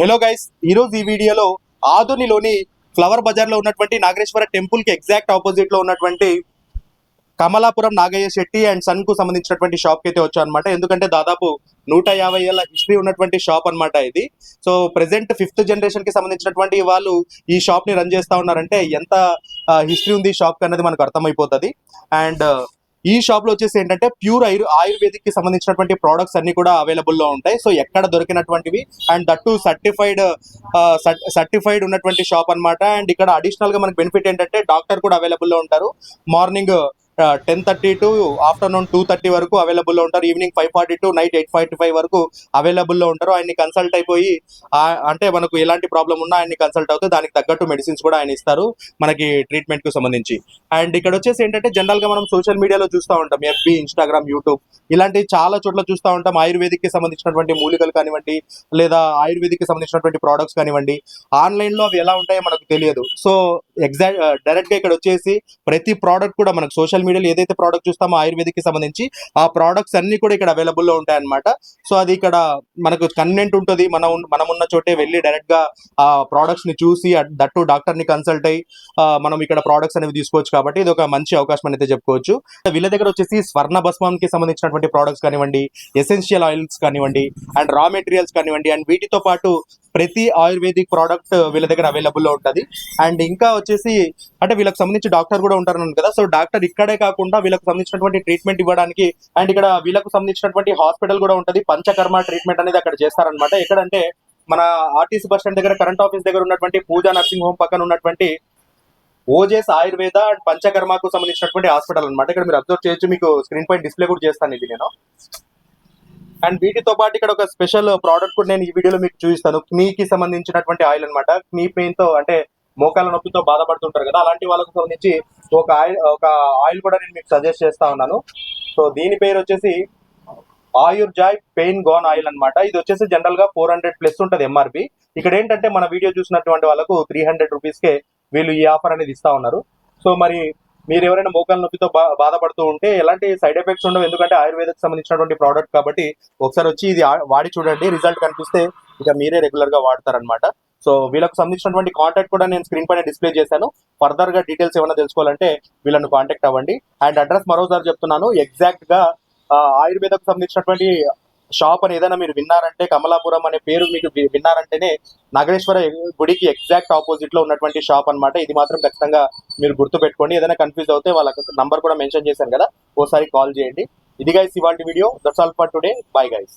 Hello guys ఈరోజు ఈ వీడియోలో ఆదోనిలోని ఫ్లవర్ బజార్లో ఉన్నటువంటి నాగేశ్వర టెంపుల్కి ఎగ్జాక్ట్ ఆపోజిట్లో ఉన్నటువంటి కమలాపురం నాగయ్య శెట్టి అండ్ సన్కు సంబంధించినటువంటి షాప్కి అయితే వచ్చాం అనమాట ఎందుకంటే దాదాపు నూట యాభై ఏళ్ళ హిస్టరీ ఉన్నటువంటి షాప్ అన్నమాట ఇది. సో ప్రెసెంట్ ఫిఫ్త్ జనరేషన్కి సంబంధించినటువంటి వాళ్ళు ఈ షాప్ని రన్ చేస్తా ఉన్నారంటే ఎంత హిస్టరీ ఉంది ఈ షాప్కి అన్నది మనకు అర్థమైపోతుంది. అండ్ ఈ షాప్లో వచ్చేసి ఏంటంటే ప్యూర్ ఆయుర్ ఆయుర్వేదిక్కి సంబంధించినటువంటి ప్రోడక్ట్స్ అన్ని కూడా అవైలబుల్లో ఉంటాయి. సో ఎక్కడ దొరికినటువంటివి అండ్ దట్టు సర్టిఫైడ్ సర్టిఫైడ్ ఉన్నటువంటి షాప్ అన్నమాట. అండ్ ఇక్కడ అడిషనల్గా మనకి బెనిఫిట్ ఏంటంటే డాక్టర్ కూడా అవైలబుల్లో ఉంటారు. Morning ten thirty to afternoon two thirty వరకు అవైలబుల్లో ఉంటారు. Evening five forty to night eight forty five వరకు అవైలబుల్లో ఉంటారు. ఆయన్ని కన్సల్ట్ అయిపోయి అంటే మనకు ఎలాంటి ప్రాబ్లం ఉన్నా ఆయన్ని కన్సల్ట్ అవుతే దానికి తగ్గట్టు మెడిసిన్స్ కూడా ఆయన ఇస్తారు మనకి ట్రీట్మెంట్కు సంబంధించి. అండ్ ఇక్కడ వచ్చేసి ఏంటంటే జనరల్గా మనం సోషల్ మీడియాలో చూస్తూ ఉంటాం. ఎఫ్బి ఇన్స్టాగ్రామ్ యూట్యూబ్ ఇలాంటి చాలా చోట్ల చూస్తూ ఉంటాం. ఆయుర్వేదిక్కి సంబంధించినటువంటి మూలికలు కానివ్వండి లేదా ఆయుర్వేదిక్కి సంబంధించినటువంటి ప్రోడక్ట్స్ కానివ్వండి ఆన్లైన్లో అవి ఎలా ఉంటాయో మనకు తెలియదు. సో ఎగ్జాక్ట్ డైరెక్ట్గా ఇక్కడ వచ్చేసి ప్రతి ప్రోడక్ట్ కూడా మనకు సోషల్ మీడియాలో ఏదైతే ప్రోడక్ట్ చూస్తామో ఆయుర్వేదిక్కి సంబంధించి ఆ ప్రోడక్ట్స్ అన్ని కూడా ఇక్కడ అవైలబుల్లో ఉంటాయి అన్నమాట సో అది ఇక్కడ మనకు కన్వెంట్ ఉంటుంది. మనం మనం ఉన్న చోటే వెళ్ళి డైరెక్ట్గా ఆ ప్రోడక్ట్స్ని చూసి దట్టు డాక్టర్ని కన్సల్ట్ అయ్యి మనం ఇక్కడ ప్రోడక్ట్స్ అనేవి తీసుకోవచ్చు కాబట్టి ఇది ఒక మంచి అవకాశం అనేది అయితే చెప్పుకోవచ్చు. వీళ్ళ దగ్గర వచ్చేసి స్వర్ణ భస్మానికి సంబంధించినటువంటి ప్రోడక్ట్స్ కానివ్వండి ఎసెన్షియల్ ఆయిల్స్ కానివ్వండి అండ్ రా మెటీరియల్స్ కానివ్వండి అండ్ వీటితో పాటు ప్రతి ఆయుర్వేదిక్ ప్రోడక్ట్ వీళ్ళ దగ్గర అవైలబుల్లో ఉంటుంది. అండ్ ఇంకా వచ్చేసి అంటే వీళ్ళకి సంబంధించి డాక్టర్ కూడా ఉంటారు అన్నాను కదా సో డాక్టర్ ఇక్కడే కాకుండా వీళ్ళకి సంబంధించినటువంటి ట్రీట్మెంట్ ఇవ్వడానికి అండ్ ఇక్కడ వీళ్ళకు సంబంధించినటువంటి హాస్పిటల్ కూడా ఉంటుంది. పంచకర్మ ట్రీట్మెంట్ అనేది అక్కడ చేస్తారనమాట ఎక్కడంటే మన ఆర్టీసీ బస్ స్టాండ్ దగ్గర కరెంట్ ఆఫీస్ దగ్గర ఉన్నటువంటి పూజా నర్సింగ్ హోమ్ పక్కన ఉన్నటువంటి ఓజేస్ ఆయుర్వేద అండ్ పంచకర్మకు సంబంధించినటువంటి హాస్పిటల్ అన్నమాట. ఇక్కడ మీరు అబ్జర్వ్ చేయొచ్చు మీకు స్క్రీన్ పై డిస్ప్లే కూడా చేస్తాను ఇది నేను. అండ్ వీటితో పాటు ఇక్కడ ఒక స్పెషల్ ప్రోడక్ట్ కూడా నేను ఈ వీడియోలో మీకు చూపిస్తాను. కి సంబంధించినటువంటి ఆయిల్ అనమాట knee పెయిన్తో అంటే మోకాల నొప్పితో బాధపడుతుంటారు కదా అలాంటి వాళ్ళకు సంబంధించి ఒక ఆయిల్ ఒక ఆయిల్ కూడా నేను మీకు సజెస్ట్ చేస్తా ఉన్నాను. సో దీని పేరు వచ్చేసి Ayur joy pain gone oil అనమాట ఇది వచ్చేసి జనరల్గా ఫోర్ హండ్రెడ్ ప్లస్ ఉంటుంది ఎంఆర్పి ఇక్కడ ఏంటంటే మన వీడియో చూసినటువంటి వాళ్ళకు త్రీ హండ్రెడ్ రూపీస్ కే వీళ్ళు ఈ ఆఫర్ అనేది ఇస్తా ఉన్నారు. సో మరి మీరు ఎవరైనా మోకాల నొప్పితో బా- బాధపడుతూ ఉంటే ఎలాంటి సైడ్ ఎఫెక్ట్స్ ఉండవు. ఎందుకంటే ఆయుర్వేదకు సంబంధించినటువంటి ప్రోడక్ట్ కాబట్టి ఒకసారి వచ్చి ఇది వాడి చూడండి రిజల్ట్ కనిపిస్తే ఇక మీరే రెగ్యులర్గా వాడతారనమాట సో వీళ్ళకి సంబంధించినటువంటి కాంటాక్ట్ కూడా నేను స్క్రీన్ పైన డిస్ప్లే చేశాను. ఫర్దర్గా డీటెయిల్స్ ఏమైనా తెలుసుకోవాలంటే వీళ్ళను కాంటాక్ట్ అవ్వండి. అండ్ అడ్రస్ మరోసారి చెప్తున్నాను. ఎగ్జాక్ట్గా ఆయుర్వేదకు సంబంధించినటువంటి షాప్ అని ఏదైనా మీరు విన్నారంటే కమలాపురం అనే పేరు మీకు విన్నారంటేనే నాగేశ్వర గుడికి ఎగ్జాక్ట్ ఆపోజిట్లో ఉన్నటువంటి షాప్ అన్నమాట. ఇది మాత్రం ఖచ్చితంగా మీరు గుర్తు పెట్టుకోండి ఏదైనా కన్ఫ్యూజ్ అవుతే వాళ్ళ నంబర్ కూడా మెన్షన్ చేశాను కదా. ఓసారి కాల్ చేయండి. ఇది గైస్ ఇవాళ video. That's all for today. Bye guys